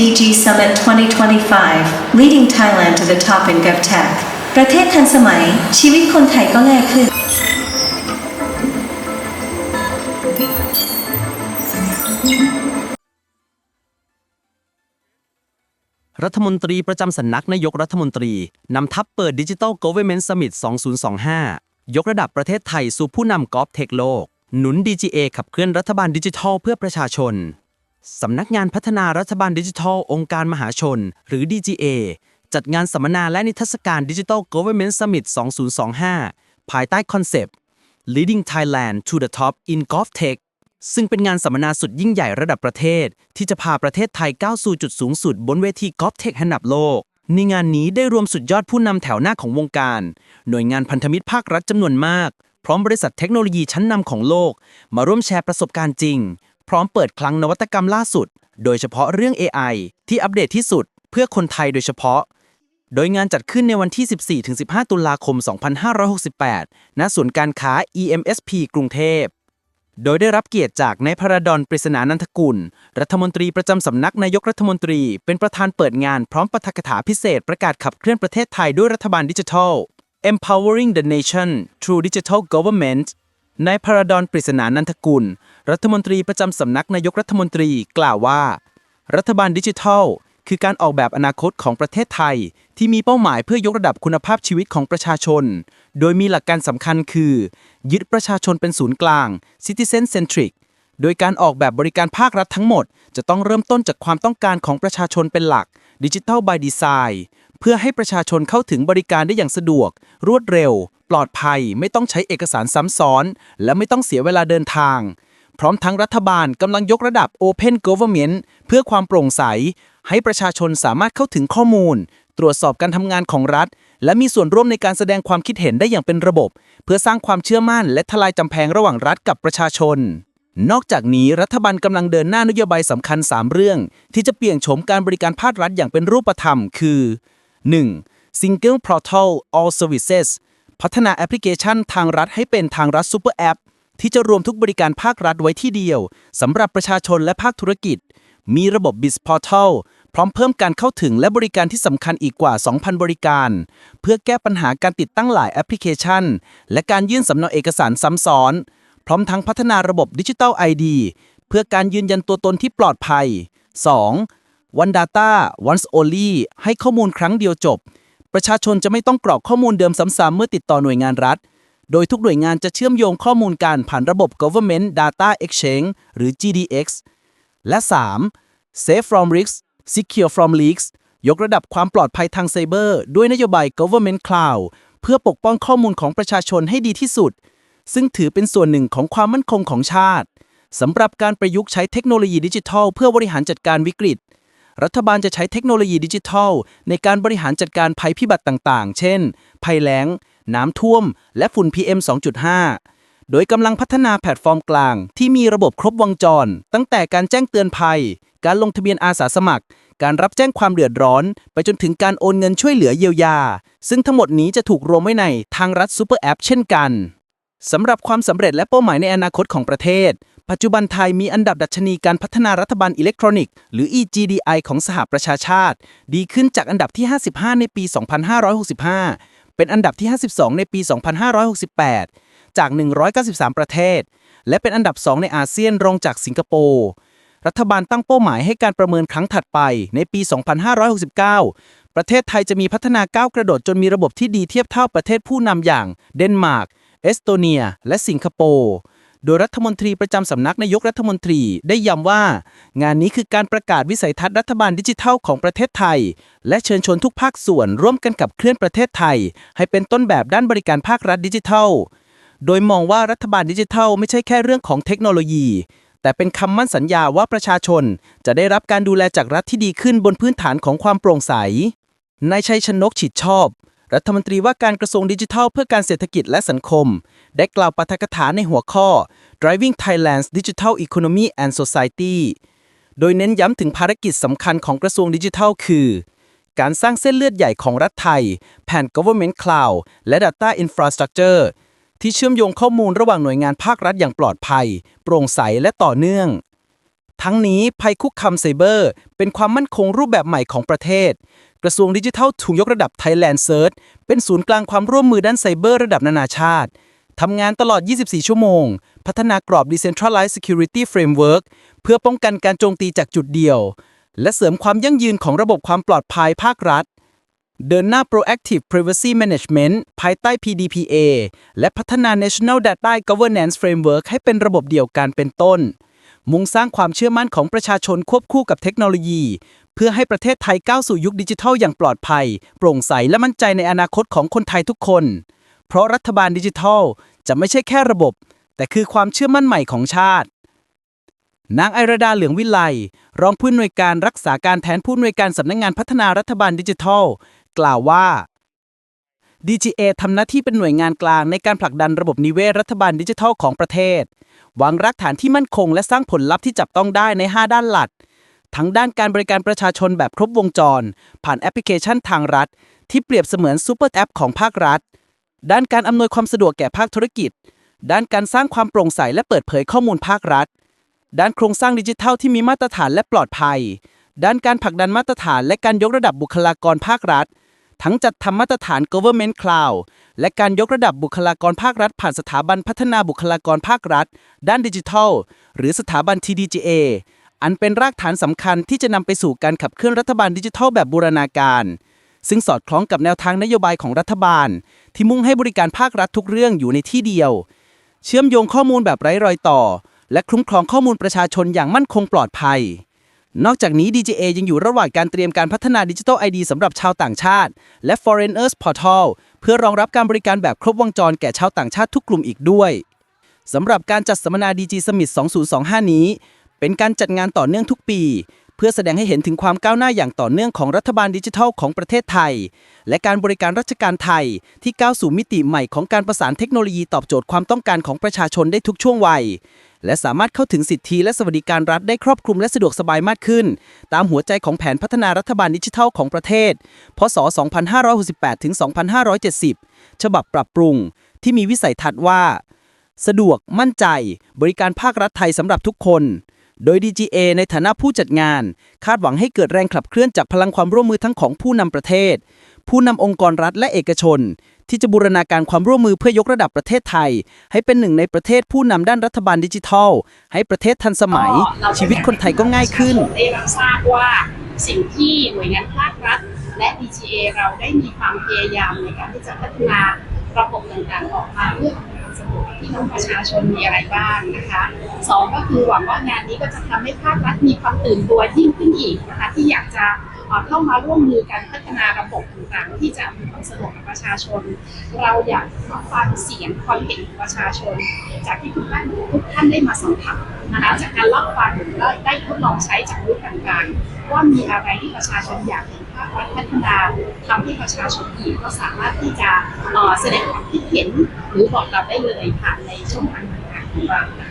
DG Summit 2025 Leading Thailand to the Top in GovTech ประเทศทันสมัย ชีวิตคนไทยก็ง่ายขึ้น รัฐมนตรีประจำสำนักนายกรัฐมนตรี นำทัพเปิด Digital Government Summit 2025 ยกระดับประเทศไทยสู่ผู้นำกอล์ฟเทคโลก หนุน DGA ขับเคลื่อนรัฐบาลดิจิทัลเพื่อประชาชน สำนักงานพัฒนารัฐบาลดิจิทัล องค์การมหาชน หรือ DGA จัดงานสัมมนาและนิทรรศการ Digital Government Summit 2025 ภายใต้คอนเซปต์ Leading Thailand to the Top in Golf Tech ซึ่งเป็นงานสัมมนาสุดยิ่งใหญ่ระดับประเทศ ที่จะพาประเทศไทยก้าวสู่จุดสูงสุดบนเวทีกอล์ฟเทคอันดับโลก ในงานนี้ได้รวมสุดยอดผู้นำแถวหน้าของวงการ หน่วยงานพันธมิตรภาครัฐจำนวนมาก พร้อมบริษัทเทคโนโลยีชั้นนำของโลก มาร่วมแชร์ประสบการณ์จริง พร้อมเปิดคลังนวัตกรรมล่าสุด โดยเฉพาะเรื่อง AI ที่อัปเดตที่สุด เพื่อคนไทยโดยเฉพาะ โดยงานจัดขึ้นในวันที่ 14-15 ตุลาคม 2568 ณ ศูนย์การค้า EMSP กรุงเทพ โดยได้รับเกียรติจากนายพระดอนปริศนานันทกุล รัฐมนตรีประจำสำนักนายกรัฐมนตรี เป็นประธานเปิดงานพร้อมปาฐกถาพิเศษประกาศขับเคลื่อนประเทศไทยด้วยรัฐบาลดิจิทัล Empowering the Nation Through Digital Government นายพระดอนปริศนานันทกุล รัฐมนตรีประจำสำนักนายกรัฐมนตรีกล่าวว่า รัฐบาลดิจิทัล คือการออกแบบอนาคตของประเทศไทย ที่มีเป้าหมายเพื่อยกระดับคุณภาพชีวิตของประชาชน โดยมีหลักการสำคัญคือ ยึดประชาชนเป็นศูนย์กลาง citizen centric โดยการออกแบบบริการภาครัฐทั้งหมด จะต้องเริ่มต้นจากความต้องการของประชาชนเป็นหลัก Digital by Design เพื่อให้ประชาชนเข้าถึงบริการได้อย่างสะดวก รวดเร็ว ปลอดภัย ไม่ต้องใช้เอกสารซ้ำซ้อน และไม่ต้องเสียเวลาเดินทาง พร้อมทั้งรัฐบาลกำลังยกระดับ Open Government เพื่อความโปร่งใส ให้ประชาชนสามารถเข้าถึงข้อมูล ตรวจสอบการทำงานของรัฐ และมีส่วนร่วมในการแสดงความคิดเห็นได้อย่างเป็นระบบ เพื่อสร้างความเชื่อมั่น และทลายจำแพงระหว่างรัฐกับประชาชนนอกจากนี้รัฐบาลกำลังเดินหน้านโยบายสำคัญ 3 เรื่อง ที่จะเปลี่ยนโฉมการบริการภาครัฐอย่างเป็นรูปธรรม คือ 1. Single Portal All Services พัฒนาแอปพลิเคชันทางรัฐให้เป็นทางรัฐซูเปอร์แอปที่จะรวมทุกบริการภาครัฐไว้ที่เดียวสำหรับประชาชนและภาคธุรกิจ มีระบบ BIS Portal พร้อมเพิ่มการเข้าถึงและบริการที่สำคัญอีกกว่า 2,000 บริการ เพื่อแก้ปัญหาการติดตั้งหลายแอปพลิเคชัน และการยื่นสำเนาเอกสารซ้ำซ้อน พร้อมทั้งพัฒนาระบบดิจิทัล ID เพื่อการยืนยันตัวตนที่ปลอดภัย 2. One Data Once Only ให้ข้อมูลครั้งเดียวจบ ประชาชนจะไม่ต้องกรอกข้อมูลเดิมซ้ำๆเมื่อติดต่อหน่วยงานรัฐ โดยทุกหน่วยงานจะเชื่อมโยงข้อมูลกันผ่านระบบ Government Data Exchange หรือ GDX และ 3. Safe from Risks Secure from Leaks ยกระดับความปลอดภัยทางไซเบอร์ ด้วยนโยบาย Government Cloud เพื่อปกป้องข้อมูลของประชาชนให้ดีที่สุด ซึ่งถือเป็นส่วนหนึ่งของความมั่นคงของชาติสำหรับการประยุกต์ใช้เทคโนโลยีดิจิทัล เพื่อบริหารจัดการวิกฤต รัฐบาลจะใช้เทคโนโลยีดิจิทัล ในการบริหารจัดการภัยพิบัติต่างๆ เช่น ภัยแล้ง น้ำท่วม และฝุ่น PM 2.5 โดยกำลังพัฒนาแพลตฟอร์มกลาง ที่มีระบบครบวงจร ตั้งแต่การแจ้งเตือนภัย การลงทะเบียนอาสาสมัคร การรับแจ้งความเดือดร้อน ไปจนถึงการโอนเงินช่วยเหลือเยียวยา ซึ่งทั้งหมดนี้จะถูกรวมไว้ในทางรัฐซูเปอร์แอปเช่นกันสำหรับความสำเร็จและเป้าหมายในอนาคตของประเทศ ปัจจุบันไทยมีอันดับดัชนีการพัฒนารัฐบาลอิเล็กทรอนิกส์หรือ EGDI ของสหประชาชาติ ดีขึ้นจากอันดับที่ 55 ในปี 2565 เป็นอันดับที่ 52 ในปี 2568 จาก 193 ประเทศ และเป็นอันดับ 2 ในอาเซียนรองจากสิงคโปร์รัฐบาลตั้งเป้าหมายให้การประเมินครั้งถัดไปในปี 2569 ประเทศไทยจะมีพัฒนาก้าวกระโดดจนมีระบบที่ดีเทียบเท่าประเทศผู้นำอย่าง เดนมาร์ก เอสโตเนีย และสิงคโปร์ โดยรัฐมนตรีประจำสำนักนายกรัฐมนตรีได้ย้ำว่า งานนี้คือการประกาศวิสัยทัศน์รัฐบาลดิจิทัลของประเทศไทย และเชิญชวนทุกภาคส่วนร่วมกันกับเคลื่อนประเทศไทย ให้เป็นต้นแบบด้านบริการภาครัฐดิจิทัล โดยมองว่ารัฐบาลดิจิทัลไม่ใช่แค่เรื่องของเทคโนโลยี แต่เป็นคำมั่นสัญญาว่าประชาชน จะได้รับการดูแลจากรัฐที่ดีขึ้นบนพื้นฐานของความโปร่งใสนายชัยชนกฉิดชอบ รัฐมนตรีว่าการกระทรวงดิจิทัลเพื่อการเศรษฐกิจและสังคม ได้กล่าวปาฐกถาในหัวข้อ Driving Thailand's Digital Economy and Society โดยเน้นย้ำถึงภารกิจสำคัญของกระทรวงดิจิทัล คือ การสร้างเส้นเลือดใหญ่ของรัฐไทย แผ่น Government Cloud และ Data Infrastructure ที่เชื่อมโยงข้อมูลระหว่างหน่วยงานภาครัฐอย่างปลอดภัย โปร่งใสและต่อเนื่อง ทั้งนี้ภัยคุกคามไซเบอร์ เป็นความมั่นคงรูปแบบใหม่ของประเทศ กระทรวงดิจิทัลถูกยกระดับ Thailand Search เป็นศูนย์กลางความร่วมมือด้านไซเบอร์ระดับนานาชาติทำงานตลอด 24 ชั่วโมง พัฒนากรอบ Decentralized Security Framework เพื่อป้องกันการโจมตีจากจุดเดียว และเสริมความยั่งยืนของระบบความปลอดภัยภาครัฐ เดินหน้า proactive privacy management ภายใต้ PDPA และพัฒนา National Data Governance Framework ให้เป็นระบบเดียวกันเป็นต้น มุ่งสร้างความเชื่อมั่นของประชาชนควบคู่กับเทคโนโลยี เพื่อให้ประเทศไทยก้าวสู่ยุคดิจิทัลอย่างปลอดภัย โปร่งใสและมั่นใจในอนาคตของคนไทยทุกคน เพราะรัฐบาลดิจิทัลจะไม่ใช่แค่ระบบ แต่คือความเชื่อมั่นใหม่ของชาติ นางไอราดาเหลืองวิไลรองผู้อำนวยการรักษาการแทนผู้อำนวยการสำนักงงานพัฒนารัฐบาลดิจิทัล กล่าวว่า DGA ทำหน้าที่เป็นหน่วยงานกลางในการผลักดันระบบนิเวศรัฐบาลดิจิทัลของประเทศ วางรากฐานที่มั่นคง และสร้างผลลัพธ์ที่จับต้องได้ใน 5 ด้านหลัก ทั้งด้านการบริการประชาชนแบบครบวงจร ผ่านแอปพลิเคชันทางรัฐ ที่เปรียบเสมือนซูเปอร์แอปของภาครัฐ ด้านการอำนวยความสะดวกแก่ภาคธุรกิจ ด้านการสร้างความโปร่งใสและเปิดเผยข้อมูลภาครัฐ ด้านโครงสร้างดิจิทัลที่มีมาตรฐานและปลอดภัย ด้านการผลักดันมาตรฐาน และการยกระดับบุคลากรภาครัฐ ทั้งจัดทำมาตรฐาน Government Cloud และการยกระดับบุคลากรภาครัฐ ผ่านสถาบันพัฒนาบุคลากรภาครัฐ ด้านดิจิทัล หรือสถาบัน TDGA อันเป็นรากฐานสำคัญที่จะนำไปสู่การขับเคลื่อนรัฐบาลดิจิทัลแบบบูรณาการ ซึ่งสอดคล้องกับแนวทางนโยบายของรัฐบาล ที่มุ่งให้บริการภาครัฐทุกเรื่องอยู่ในที่เดียว เชื่อมโยงข้อมูลแบบไร้รอยต่อ และคุ้มครองข้อมูลประชาชนอย่างมั่นคงปลอดภัย นอกจากนี้ DGA ยังอยู่ระหว่างการเตรียมการพัฒนาดิจิทัล ID สำหรับชาวต่างชาติ และ Foreigners Portal เพื่อรองรับการบริการแบบครบวงจรแก่ชาวต่างชาติทุกกลุ่มอีกด้วยสำหรับการจัดสัมมนา DG Summit 2025 นี้ เป็นการจัดงานต่อเนื่องทุกปี พื่อแสดงให้เห็นถึงความก้าวหน้าอย่างต่อเนื่องของรัฐบาลดิจิทัลของประเทศไทย และการบริการราชการไทยที่ก้าวสู่มิติใหม่ของการประสานเทคโนโลยีตอบโจทย์ความต้องการของประชาชนได้ทุกช่วงวัย และสามารถเข้าถึงสิทธิและสวัสดิการรัฐได้ครอบคลุมและสะดวกสบายมากขึ้น ตามหัวใจของแผนพัฒนารัฐบาลดิจิทัลของประเทศ พศ 2568 ถึง 2570 ฉบับปรับปรุง ที่มีวิสัยทัศน์ว่า สะดวกมั่นใจ บริการภาครัฐไทยสำหรับทุกคน โดย DGA ในฐานะผู้จัดงาน คาดหวังให้เกิดแรงขับเคลื่อนจากพลังความร่วมมือทั้งของผู้นำประเทศ ผู้นำองค์กรรัฐและเอกชน ที่จะบูรณาการความร่วมมือเพื่อยกระดับประเทศไทย ให้เป็นหนึ่งในประเทศผู้นำด้านรัฐบาลดิจิทัล ให้ประเทศทันสมัย ชีวิตคนไทยก็ง่ายขึ้นได้รับทราบว่าสิ่งที่หน่วยงานภาครัฐ และ DGA เราได้มีความพยายามในการที่จะพัฒนาระบบต่างๆออกมาเพื่ออำนวย ความสะดวกให้พี่น้องประชาชนมีอะไรบ้างนะคะสองก็คือหวังว่างานนี้ก็จะทำให้ภาครัฐมีความตื่นตัวยิ่งขึ้นอีกนะคะที่อยากจะเข้ามาร่วมมือกันพัฒนาระบบต่างๆ ที่จะอำนวยความสะดวกกับประชาชน เราอยากฟังเสียงความเห็นของประชาชน จากที่ทุกท่านทุกท่านได้มาสัมผัสนะคะจากการรับฟังและได้ทดลองใช้จากรูปต่างๆ ว่ามีอะไรที่ประชาชนอยากเห็นภาครัฐพัฒนาทำให้ประชาชนอีกก็สามารถที่จะเอ่อแสดงความคิดเห็น หรือบอกเราได้เลยผ่านในช่องทางต่างๆของเราค่ะ